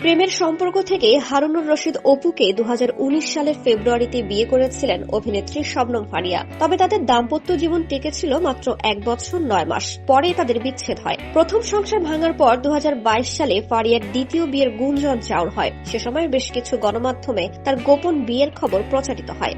প্রেমের সম্পর্ক থেকে হারুনুর রশিদ অপুকে দু হাজার উনিশ সালের ফেব্রুয়ারিতে বিয়ে করেছিলেন অভিনেত্রী শবনম ফারিয়া। তবে তাদের দাম্পত্য জীবন টিকেছিল মাত্র এক বছর নয় মাস। পরে তাদের বিচ্ছেদ হয়। প্রথম সংসার ভাঙার পর দু হাজার বাইশ সালে ফারিয়ার দ্বিতীয় বিয়ের গুঞ্জন চাউর হয়। সে সময় বেশ কিছু গণমাধ্যমে তার গোপন বিয়ের খবর প্রচারিত হয়।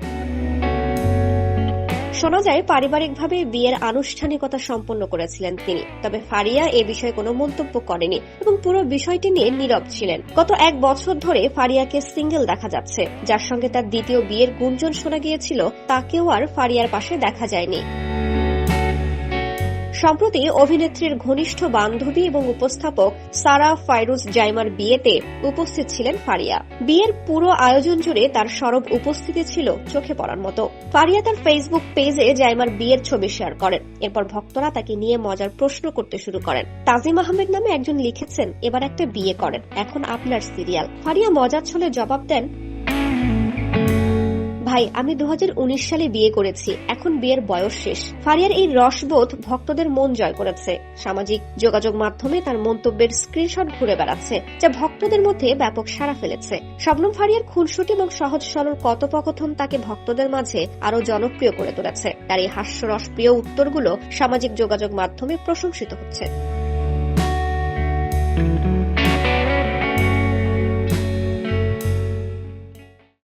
শোনা যায়, পারিবারিকভাবে বিয়ের আনুষ্ঠানিকতা সম্পন্ন করেছিলেন তিনি। তবে ফারিয়া এ বিষয়ে কোনো মন্তব্য করেনি এবং পুরো বিষয়টি নিয়ে নীরব ছিলেন। গত এক বছর ধরে ফারিয়াকে সিঙ্গেল দেখা যাচ্ছে। যার সঙ্গে তার দ্বিতীয় বিয়ের গুঞ্জন শোনা গিয়েছিল, তাকেও আর ফারিয়ার পাশে দেখা যায়নি। সম্প্রতি অভিনেত্রীর ঘনিষ্ঠ বান্ধবী এবং উপস্থাপক সারা ফাইরুজ জাইমার বিয়েতে উপস্থিত ছিলেন ফারিয়া। বিয়ের পুরো আয়োজন জুড়ে তার সরব উপস্থিতি ছিল চোখে পড়ার মতো। ফারিয়া তার ফেসবুক পেজে জাইমার বিয়ের ছবি শেয়ার করেন। এরপর ভক্তরা তাকে নিয়ে মজার প্রশ্ন করতে শুরু করেন। তাজিম আহমেদ নামে একজন লিখেছেন, এবার একটা বিয়ে করেন। এখন আপনার সিরিয়াল ফারিয়া মজার ছলে জবাব দেন ভাই আমি দু হাজার উনিশ সালে বিয়ে করেছি। এখন বিয়ের বয়স শেষ। ফারিয়ার এই রসবোধ ভক্তদের মন জয় করেছে। সামাজিক যোগাযোগ মাধ্যমে তার মন্তব্যের স্ক্রিনশট ঘুরে বেড়াচ্ছে, যা ভক্তদের মধ্যে ব্যাপক সাড়া ফেলেছে। শবনম ফারিয়ার খুনসুটি এবং সহজ সরল কথোপকথন তাকে ভক্তদের মাঝে আরও জনপ্রিয় করে তুলেছে। তার এই হাস্যরস প্রিয় উত্তরগুলো সামাজিক যোগাযোগ মাধ্যমে প্রশংসিত হচ্ছে।